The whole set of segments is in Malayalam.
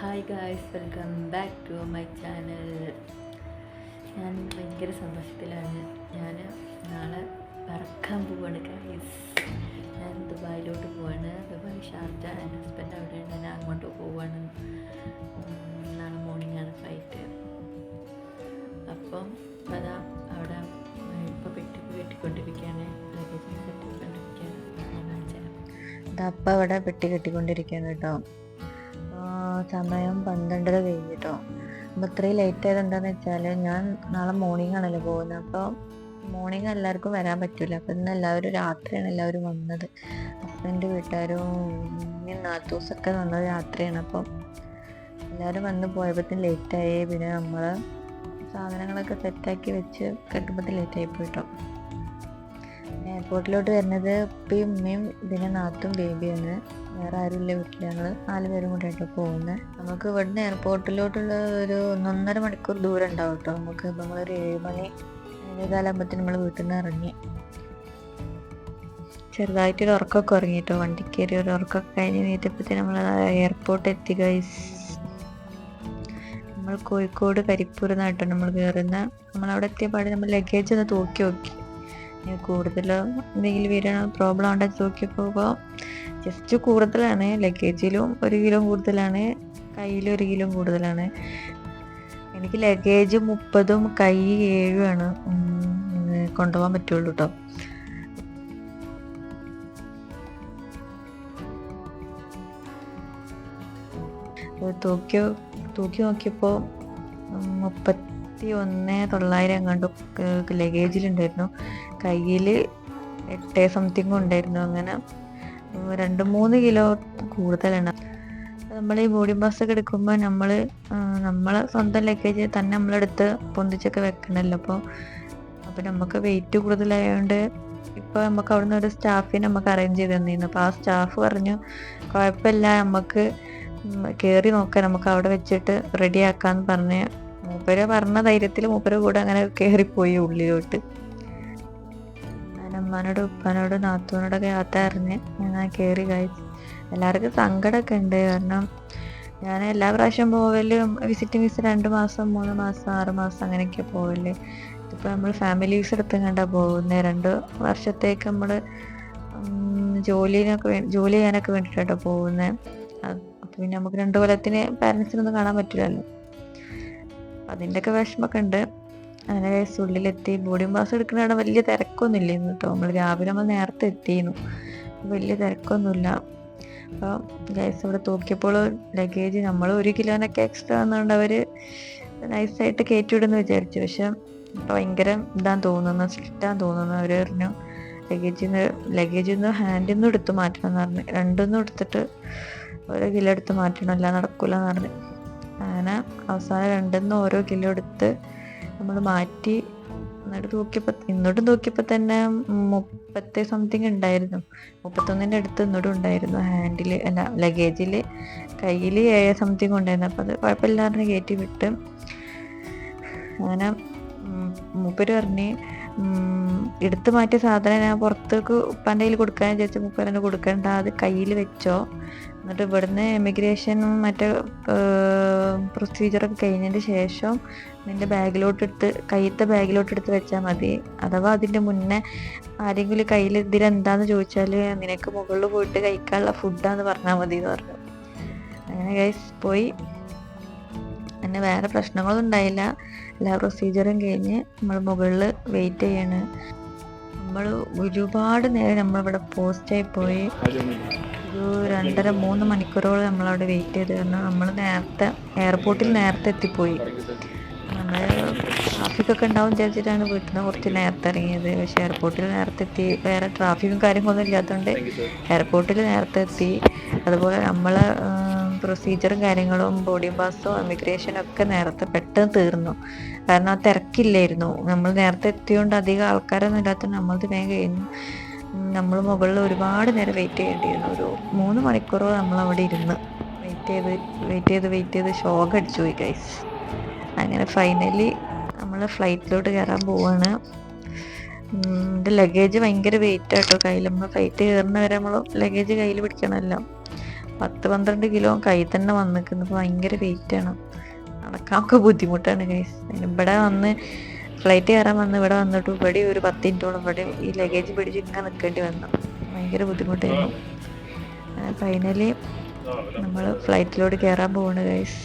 Hi guys welcome back to my channel ഞാൻ ഭയങ്കര സന്തോഷത്തിലാണ്. ഞാൻ നാളെ പറക്കാൻ പോവാണ് ഗായ്സ് ഞാൻ ദുബായിലോട്ട് പോവാണ്. ദുബായ് ഷാർജ എന്റെ ഹസ്ബൻഡ് അവിടെയാണ്. ഞാൻ അങ്ങോട്ട് പോവാണ്. നാളെ മോർണിംഗ് ആണ് ഫ്ലൈറ്റ് അപ്പം അതാ അവിടെ ഇപ്പോൾ പെട്ടി കെട്ടിക്കൊണ്ടിരിക്കുകയാണ് ലഗേജ് കെട്ടിക്കൊണ്ടിരിക്കുകയാണ് ഞാൻ അവിടെ പെട്ടി കെട്ടിക്കൊണ്ടിരിക്കുകയാണ് കേട്ടോ. സമയം പന്ത്രണ്ടര കഴിഞ്ഞിട്ടോ. അപ്പം ഇത്രയും ലേറ്റ് ആയത് എന്താണെന്ന് വെച്ചാൽ ഞാൻ നാളെ മോർണിംഗ് ആണല്ലോ പോകുന്നത്. അപ്പോൾ മോർണിംഗ് എല്ലാവർക്കും വരാൻ പറ്റില്ല അപ്പം ഇന്ന് എല്ലാവരും രാത്രിയാണ് എല്ലാവരും വന്നത്. ഹസ്ബൻഡ് വീട്ടുകാരും ഉമ്മയും നാത്തൂസൊക്കെ വന്നത് രാത്രിയാണ്. അപ്പം എല്ലാവരും വന്ന് പോയപ്പോഴത്തേന് ലേറ്റായി പിന്നെ നമ്മൾ സാധനങ്ങളൊക്കെ സെറ്റാക്കി വെച്ച് കെട്ടുമ്പോഴത്തേന് ലേറ്റായി പോയിട്ടോ. എയർപോർട്ടിലോട്ട് വരുന്നത് ഉപ്പയും ഉമ്മയും പിന്നെ നാത്തും ബേബിയാണ്. വേറെ ആരുമില്ല വീട്ടിൽ ഞങ്ങൾ നാല് പേരും കൂടെ ആയിട്ടോ പോകുന്നത് നമുക്ക് ഇവിടുന്ന് എയർപോർട്ടിലോട്ടുള്ള ഒരു ഒന്നൊന്നര മണിക്കൂർ ദൂരം ഉണ്ടാവും കേട്ടോ നമുക്ക് ഇപ്പം നമ്മളൊരു ഏഴ് മണി ഏഴേകാലാകുമ്പോഴത്തേന് നമ്മൾ വീട്ടിൽ നിന്ന് ഇറങ്ങി. ചെറുതായിട്ടൊരു ഉറക്കമൊക്കെ ഉറങ്ങിട്ടോ. വണ്ടി കയറി ഒരു ഉറക്കമൊക്കെ കഴിഞ്ഞ് നീറ്റപ്പോഴത്തേന് നമ്മൾ എയർപോർട്ട് എത്തി ഗൈസ് നമ്മൾ കോഴിക്കോട് കരിപ്പൂർ നിന്നാട്ടോ നമ്മൾ കയറുന്ന നമ്മളവിടെ എത്തിയ പാട് നമ്മൾ ലഗേജ് ഒന്ന് തൂക്കി നോക്കി. കൂടുതൽ എന്തെങ്കിലും വരണ പ്രോബ്ലം ഉണ്ടെന്ന് നോക്കിയപ്പോൾ ജസ്റ്റ് കൂടുതലാണ്. ലഗേജിലും ഒരു കിലോ കൂടുതലാണ്. കയ്യിലും ഒരു കിലോ കൂടുതലാണ്. എനിക്ക് ലഗേജ് മുപ്പതും കൈ ഏഴുമാണ് കൊണ്ടുപോകാൻ പറ്റുള്ളൂ കേട്ടോ തൂക്കി തൂക്കി നോക്കിയപ്പോൾ മുപ്പത്തി ഒന്ന് തൊള്ളായിരം എങ്ങാണ്ട് ലഗേജിലുണ്ടായിരുന്നു. കയ്യിൽ എട്ട് സംതിങ് ഉണ്ടായിരുന്നു. അങ്ങനെ രണ്ട് മൂന്ന് കിലോ കൂടുതലാണ്. നമ്മൾ ഈ ബോഡി ഒക്കെ എടുക്കുമ്പോൾ നമ്മൾ നമ്മൾ സ്വന്തം ലഗേജ് തന്നെ നമ്മളെടുത്ത് പൊന്തിച്ചൊക്കെ വെക്കണമല്ലോ അപ്പോൾ അപ്പോൾ നമുക്ക് വെയിറ്റ് കൂടുതലായതുകൊണ്ട് ഇപ്പോൾ നമുക്ക് അവിടുന്ന് ഒരു സ്റ്റാഫിനെ നമുക്ക് അറേഞ്ച് ചെയ്ത് തന്നിരുന്നു. അപ്പോൾ ആ സ്റ്റാഫ് പറഞ്ഞു കുഴപ്പമില്ല നമുക്ക് കയറി നോക്കാം. നമുക്ക് അവിടെ വെച്ചിട്ട് റെഡി ആക്കാന്ന് പറഞ്ഞ് മൂപ്പര് പറഞ്ഞ ധൈര്യത്തിൽ മൂപ്പര് കൂടെ അങ്ങനെ കയറിപ്പോയി ഉള്ളിലോട്ട്. അമ്മാനോടും ഉപ്പാനോട് നാത്തൂനോടൊക്കെ യാത്ര അറിഞ്ഞ് ഞാൻ കയറി കഴിച്ച് എല്ലാവർക്കും സങ്കടമൊക്കെ ഉണ്ട്. കാരണം ഞാൻ എല്ലാ പ്രാവശ്യം പോവലും വിസിറ്റിംഗ് വിസ രണ്ട് മാസം മൂന്ന് മാസം ആറ് മാസം അങ്ങനെയൊക്കെ പോവൽ. ഇതിപ്പോൾ നമ്മൾ ഫാമിലി വിസ എടുത്തും കണ്ടാ പോകുന്നത് രണ്ട് വർഷത്തേക്ക് നമ്മൾ ജോലിനൊക്കെ ജോലി ചെയ്യാനൊക്കെ വേണ്ടിയിട്ടാട്ടോ പോകുന്നത് അപ്പം പിന്നെ നമുക്ക് രണ്ട് കൊല്ലത്തിന് പാരൻസിനൊന്നും കാണാൻ പറ്റില്ലല്ലോ അപ്പം അതിന്റെയൊക്കെ വിഷമമൊക്കെ ഉണ്ട് അങ്ങനെ സുള്ളിലെത്തി ഉള്ളിലെത്തി ബോർഡിംഗ് പാസ് എടുക്കുന്ന വലിയ തിരക്കൊന്നും ഇല്ലായിരുന്നു കേട്ടോ നമ്മൾ രാവിലെ നമ്മൾ നേരത്തെ എത്തിയിരുന്നു. വലിയ തിരക്കൊന്നുമില്ല. അപ്പോൾ ഗൈസ് അവിടെ തൂക്കിയപ്പോൾ ലഗേജ് നമ്മൾ ഒരു കിലോനൊക്കെ എക്സ്ട്രാ എന്നുകൊണ്ട് അവർ നൈസായിട്ട് കയറ്റിവിടുന്ന് വിചാരിച്ചു. പക്ഷെ ഭയങ്കര ഇതാന്ന് തോന്നുന്നു സ്ട്രിക്റ്റാന്ന് തോന്നുന്നു അവർ പറഞ്ഞു. ലഗേജിൽ നിന്ന് ലഗേജിൽ നിന്ന് ഹാൻഡിൽ നിന്ന് എടുത്ത് മാറ്റണം എന്ന് പറഞ്ഞു. രണ്ടൊന്നും എടുത്തിട്ട് ഒരു കിലോ എടുത്ത് മാറ്റണം. അല്ല നടക്കൂലെന്ന് പറഞ്ഞു. അങ്ങനെ അവസാനം രണ്ടിന്ന് ഓരോ കിലോ എടുത്ത് നമ്മൾ മാറ്റി എന്നിട്ട് തൂക്കിയപ്പോൾ ഇന്നോട്ട് തൂക്കിയപ്പോൾ തന്നെ മുപ്പത്തി സംതിങ് ഉണ്ടായിരുന്നു. മുപ്പത്തൊന്നിന്റെ അടുത്ത് ഇന്നോട്ടും ഉണ്ടായിരുന്നു. ഹാൻഡിൽ അല്ല ലഗേജിൽ കയ്യിൽ ഏഴ് സംതിങ് ഉണ്ടായിരുന്നു. അപ്പോൾ അത് കുഴപ്പമില്ലാതെ കയറ്റി വിട്ട് അങ്ങനെ മൂപ്പര് പറഞ്ഞ് എടുത്തു മാറ്റിയ സാധനം ഞാൻ പുറത്തേക്ക് ഉപ്പാന്റെ കയ്യിൽ കൊടുക്കാൻ വിചാരിച്ചു മൂപ്പരനെ കൊടുക്കണ്ട. അത് കയ്യിൽ വെച്ചോ. എന്നിട്ട് ഇവിടുന്ന് എമിഗ്രേഷനും മറ്റേ പ്രൊസീജിയറൊക്കെ കഴിഞ്ഞതിന് ശേഷം നിന്റെ ബാഗിലോട്ട് എടുത്ത് കയ്യത്തെ ബാഗിലോട്ട് എടുത്ത് വെച്ചാൽ മതി. അഥവാ അതിന്റെ മുന്നേ ആരെങ്കിലും കയ്യിൽ ഇതിലെന്താന്ന് ചോദിച്ചാൽ നിനക്ക് മുകളിൽ പോയിട്ട് കഴിക്കാനുള്ള ഫുഡാന്ന് പറഞ്ഞാൽ മതി എന്ന് പറഞ്ഞു. അങ്ങനെ ഗൈസ് പോയി. പിന്നെ വേറെ പ്രശ്നങ്ങളൊന്നും ഉണ്ടായില്ല എല്ലാ പ്രൊസീജിയറും കഴിഞ്ഞ് നമ്മൾ മുകളിൽ വെയിറ്റ് ചെയ്യാണ്. നമ്മൾ ഒരുപാട് നേരം നമ്മളിവിടെ പോസ്റ്റായി പോയി. ഒരു രണ്ടര മൂന്ന് മണിക്കൂറോളം നമ്മളവിടെ വെയിറ്റ് ചെയ്ത് കാരണം നമ്മൾ നേരത്തെ എയർപോർട്ടിൽ നേരത്തെ എത്തിപ്പോയി. നമ്മൾ ട്രാഫിക്കൊക്കെ ഉണ്ടാവും വിചാരിച്ചിട്ടാണ് വീട്ടിൽ നിന്ന് കുറച്ച് നേരത്തെ ഇറങ്ങിയത്. പക്ഷേ എയർപോർട്ടിൽ നേരത്തെ എത്തി. വേറെ ട്രാഫിക്കും കാര്യങ്ങളൊന്നും ഇല്ലാത്തതുകൊണ്ട് എയർപോർട്ടിൽ നേരത്തെ എത്തി. അതുപോലെ നമ്മൾ പ്രൊസീജിയറും കാര്യങ്ങളും ബോർഡിംഗ് പാസ്സും ഇമിഗ്രേഷനും ഒക്കെ നേരത്തെ പെട്ടെന്ന് തീർന്നു. കാരണം ആ തിരക്കില്ലായിരുന്നു. നമ്മൾ നേരത്തെ എത്തിയോണ്ട് അധികം ആൾക്കാരൊന്നും ഇല്ലാത്ത നമ്മളത് വേഗം കഴിഞ്ഞു. നമ്മൾ മുകളിൽ ഒരുപാട് നേരം വെയിറ്റ് ചെയ്യേണ്ടിയിരുന്നു. ഒരു മൂന്ന് മണിക്കൂറോ നമ്മൾ അവിടെ ഇരുന്ന് വെയിറ്റ് ചെയ്ത് വെയിറ്റ് ചെയ്ത് വെയിറ്റ് ചെയ്ത് ഷോക്ക് അടിച്ചു പോയി ഗൈസ് അങ്ങനെ ഫൈനലി നമ്മൾ ഫ്ലൈറ്റിലോട്ട് കയറാൻ പോവാണ്. എന്റെ ലഗേജ് ഭയങ്കര വെയിറ്റ് ആട്ടോ. കയ്യിൽ നമ്മൾ ഫ്ലൈറ്റ് കയറുന്ന വരെ നമ്മൾ ലഗേജ് കയ്യിൽ പിടിക്കണമല്ലോ പത്ത് പന്ത്രണ്ട് കിലോ കൈ തന്നെ വന്നിക്കുന്നു ഇപ്പോൾ ഭയങ്കര വെയിറ്റാണ് നടക്കാനൊക്കെ ബുദ്ധിമുട്ടാണ് ഗൈസ് ഇവിടെ വന്ന് ഫ്ലൈറ്റ് കയറാൻ വന്ന് ഇവിടെ വന്നിട്ട് ഇവിടെ ഒരു പത്ത് മിനിറ്റോളം ഇവിടെ ഈ ലഗേജ് പിടിച്ച് ഇങ്ങനെ നിൽക്കേണ്ടി വന്നു. ഭയങ്കര ബുദ്ധിമുട്ടായിരുന്നു. ഫൈനലി നമ്മൾ ഫ്ലൈറ്റിലോട്ട് കയറാൻ പോവാണ് ഗൈസ്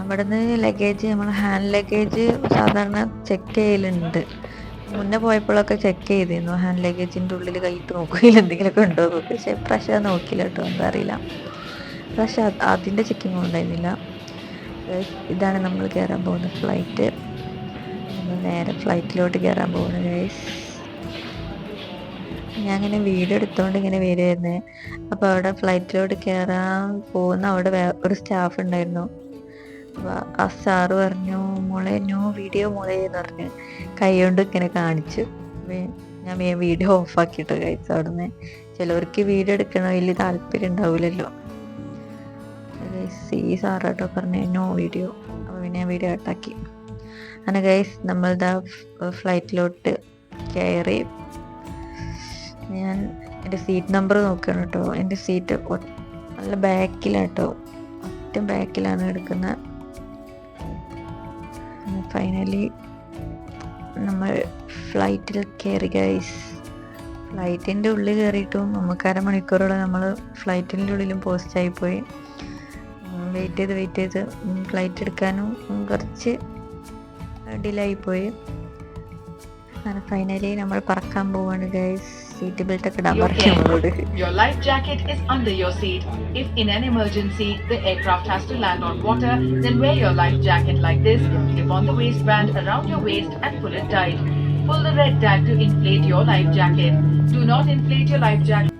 അവിടുന്ന് ലഗേജ് നമ്മൾ ഹാൻഡ് ലഗേജ് സാധാരണ ചെക്ക് ചെയ്യലുണ്ട്. മുന്നേ പോയപ്പോഴൊക്കെ ചെക്ക് ചെയ്തിരുന്നു. ഹാൻഡ് ലഗേജിന്റെ ഉള്ളിൽ കൈയിട്ട് നോക്കുകയില്ല എന്തെങ്കിലുമൊക്കെ ഉണ്ടോ നോക്കി. പക്ഷേ അത് നോക്കില്ല കേട്ടോ എന്താ അറിയില്ല. പക്ഷെ അതിന്റെ ചെക്കിങ് ഉണ്ടായിരുന്നില്ല. ഇതാണ് നമ്മൾ കയറാൻ പോകുന്ന ഫ്ലൈറ്റ് നമ്മൾ നേരെ ഫ്ലൈറ്റിലോട്ട് കയറാൻ പോകുന്നത് ഗൈസ് ഞാൻ ഇങ്ങനെ വീഡിയോ എടുത്തുകൊണ്ട് ഇങ്ങനെ വരുമായിരുന്നേ അപ്പോൾ അവിടെ ഫ്ലൈറ്റിലോട്ട് കയറാൻ പോകുന്ന അവിടെ ഒരു സ്റ്റാഫ് ഉണ്ടായിരുന്നു. ആ സാറ് പറഞ്ഞു മോളെ നോ വീഡിയോ മോളെ എന്ന് പറഞ്ഞ് കൈ കൊണ്ട് ഇങ്ങനെ കാണിച്ചു. ഞാൻ ഞാൻ വീഡിയോ ഓഫാക്കിയിട്ട് കഴിച്ചു അവിടുന്ന് ചിലവർക്ക് വീഡിയോ എടുക്കണ വലിയ താല്പര്യം ഉണ്ടാവില്ലല്ലോ ഈ സാറാട്ടോ പറഞ്ഞു നോ വീഡിയോ. അപ്പോൾ പിന്നെ ഞാൻ വീഡിയോ കട്ടാക്കി അങ്ങനെ ഗൈസ് നമ്മളുടെ ഫ്ലൈറ്റിലോട്ട് കയറി. ഞാൻ എന്റെ സീറ്റ് നമ്പർ നോക്കണം കേട്ടോ. എന്റെ സീറ്റ് നല്ല ബാക്കിലാട്ടോ ഒറ്റ ബാക്കിലാണ് എടുക്കുന്നത് ഫൈനലി നമ്മൾ ഫ്ലൈറ്റിൽ കയറി ഗൈസ് ഫ്ലൈറ്റിന്റെ ഉള്ളിൽ കയറിയിട്ടും നമുക്ക് അരമണിക്കൂറോളം നമ്മൾ ഫ്ലൈറ്റിന്റെ ഉള്ളിലും പോസ്റ്റായി പോയി. വെയിറ്റ് ചെയ്ത് വെയിറ്റ് ചെയ്ത് ഫ്ലൈറ്റ് എടുക്കാനും കുറച്ച് ഡിലേ ആയിപ്പോയി ഫൈനലി നമ്മൾ പറക്കാൻ പോവാണ് guys സീറ്റ് ബെൽറ്റ് ഒക്കെ ഇടാൻ പറഞ്ഞു നമ്മളോട് Your life jacket is under your seat. If in an emergency the aircraft has to land on water, then wear your life jacket like this. Clip on the waistband around your waist and pull it tight. Pull the red tag to inflate your life jacket. Do not inflate your life jacket.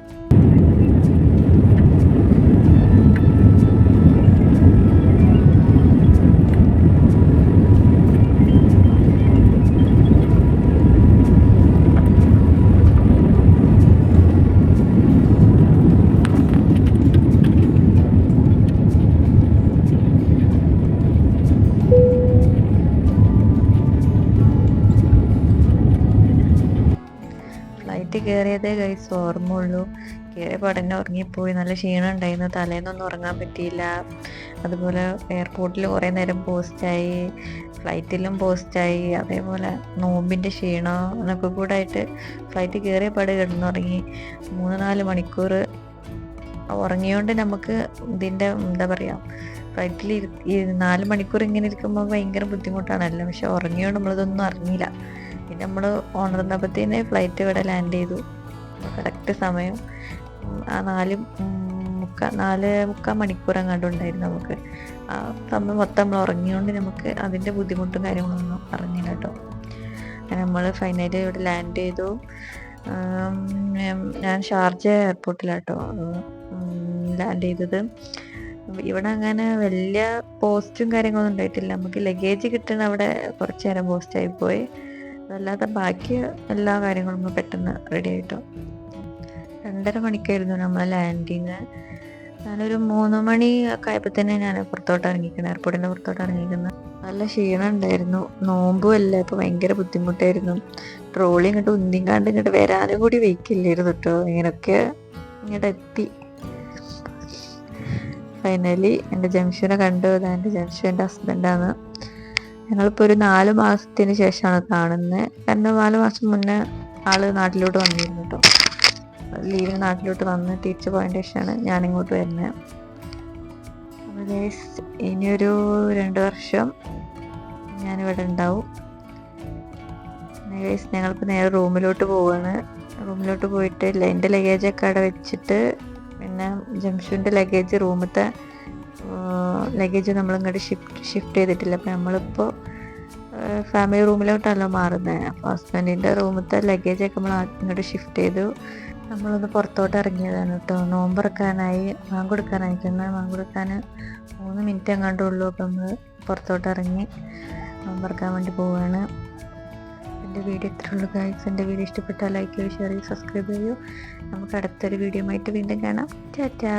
കയറിയതേ ഗൈസ് ഓർമ്മയുള്ളൂ. കയറിയ പഠനം ഉറങ്ങിപ്പോയി. നല്ല ക്ഷീണം ഉണ്ടായിരുന്നു. തലേന്നൊന്നും ഉറങ്ങാൻ പറ്റിയില്ല. അതുപോലെ എയർപോർട്ടിൽ കുറേ നേരം പോസ്റ്റായി ഫ്ലൈറ്റിലും പോസ്റ്റായി അതേപോലെ നോമ്പിന്റെ ക്ഷീണം എന്നൊക്കെ കൂടെ ആയിട്ട് ഫ്ലൈറ്റ് കയറിയ പാട് കിടന്നുറങ്ങി. മൂന്ന് നാല് മണിക്കൂർ ഉറങ്ങിയോണ്ട് നമുക്ക് ഇതിന്റെ എന്താ പറയുക ഫ്ലൈറ്റിൽ നാല് മണിക്കൂർ ഇങ്ങനെ ഇരിക്കുമ്പോൾ ഭയങ്കര ബുദ്ധിമുട്ടാണല്ലോ. പക്ഷെ ഉറങ്ങിയോണ്ട് നമ്മളിതൊന്നും അറിഞ്ഞില്ല. പിന്നെ നമ്മൾ ഉണർന്നപ്പോഴത്തേന് ഫ്ലൈറ്റ് ഇവിടെ ലാൻഡ് ചെയ്തു. കറക്റ്റ് സമയം. ആ നാല് മുക്കാ നാല് മുക്കാൽ മണിക്കൂർ അങ്ങാണ്ട് ഉണ്ടായിരുന്നു നമുക്ക്. ആ സമയം മൊത്തം നമ്മൾ ഉറങ്ങിയോണ്ട് നമുക്ക് അതിന്റെ ബുദ്ധിമുട്ടും കാര്യങ്ങളൊന്നും അറിഞ്ഞില്ല കേട്ടോ. നമ്മൾ ഫൈനലി ഇവിടെ ലാൻഡ് ചെയ്തു. ഞാൻ- ഷാർജ ഷാർജ എയർപോർട്ടിലാട്ടോ ലാൻഡ് ചെയ്തത്. ഇവിടെ അങ്ങനെ വലിയ പോസ്റ്റും കാര്യങ്ങളൊന്നും ഉണ്ടായിട്ടില്ല. നമുക്ക് ലഗേജ് കിട്ടണ അവിടെ കുറച്ച് നേരം പോസ്റ്റായി പോയി. അതല്ലാതെ ബാക്കി എല്ലാ കാര്യങ്ങളും പെട്ടെന്ന് റെഡി ആയിട്ടോ? രണ്ടര മണിക്കായിരുന്നു നമ്മൾ ലാൻഡിങ് ഞാനൊരു മൂന്ന് മണി ഒക്കെ ആയപ്പോൾ തന്നെ ഞാൻ പുറത്തോട്ട് ഇറങ്ങിക്കണം എയർപോർട്ടിന്റെ പുറത്തോട്ട് ഇറങ്ങിക്കുന്നത് നല്ല ക്ഷീണം ഉണ്ടായിരുന്നു. നോമ്പും അല്ല അപ്പോൾ ഭയങ്കര ബുദ്ധിമുട്ടായിരുന്നു. ട്രോളി ഇങ്ങോട്ട് ഉന്തിങ്കാണ്ട് ഇങ്ങോട്ട് വരാനും കൂടി വെക്കില്ലായിരുന്നു കേട്ടോ ഇങ്ങനെയൊക്കെ ഇങ്ങോട്ട് എത്തി. ഫൈനലി എന്റെ ജംഷനെ കണ്ടു. അതാ എന്റെ ജംഷു എന്റെ ഹസ്ബൻഡാണ് ഞങ്ങളിപ്പോൾ ഒരു നാല് മാസത്തിന് ശേഷമാണ് കാണുന്നത് കാരണം നാല് മാസം മുന്നേ ആൾ നാട്ടിലോട്ട് വന്നിരുന്നു കേട്ടോ ലീവിന് നാട്ടിലോട്ട് വന്ന് തിരിച്ചു പോയതിന്റെ ശേഷമാണ് ഞാനിങ്ങോട്ട് വരുന്നത് ഇനിയൊരു രണ്ട് വർഷം ഞാനിവിടെ ഉണ്ടാവും. ഗൈസ് നേരെ റൂമിലോട്ട് പോവാണ്. റൂമിലോട്ട് പോയിട്ട് എന്റെ ലഗേജൊക്കെ അവിടെ വെച്ചിട്ട് പിന്നെ ജംഷുവിന്റെ ലഗേജ് റൂമത്തെ ലഗേജ് നമ്മൾ ഇങ്ങോട്ട് ഷിഫ്റ്റ് ഷിഫ്റ്റ് ചെയ്തിട്ടില്ല. അപ്പം നമ്മളിപ്പോൾ ഫാമിലി റൂമിലോട്ടല്ലോ മാറുന്നത് അപ്പോൾ ഹസ്ബൻഡിന്റെ റൂമത്തെ ലഗേജൊക്കെ നമ്മൾ ഇങ്ങോട്ട് ഷിഫ്റ്റ് ചെയ്തു. നമ്മളൊന്ന് പുറത്തോട്ട് ഇറങ്ങിയതാണ് കേട്ടോ നോമ്പറക്കാനായി കൊടുക്കാനായി. ചെന്നാൽ മാങ്ങ കൊടുക്കാൻ മൂന്ന് മിനിറ്റ് എങ്ങാണ്ടേ ഉള്ളൂ. അപ്പം നമ്മൾ പുറത്തോട്ട് ഇറങ്ങി നോമ്പറക്കാൻ വേണ്ടി പോവുകയാണ് എന്റെ വീഡിയോ ഇത്ര ഉള്ളൂ ഗൈസ് എന്റെ വീഡിയോ ഇഷ്ടപ്പെട്ടാൽ ലൈക്ക് ചെയ്യൂ ഷെയർ ചെയ്യൂ. സബ്സ്ക്രൈബ് ചെയ്യൂ നമുക്ക് അടുത്തൊരു വീഡിയോ ആയിട്ട് വീണ്ടും കാണാം. ടാറ്റാ.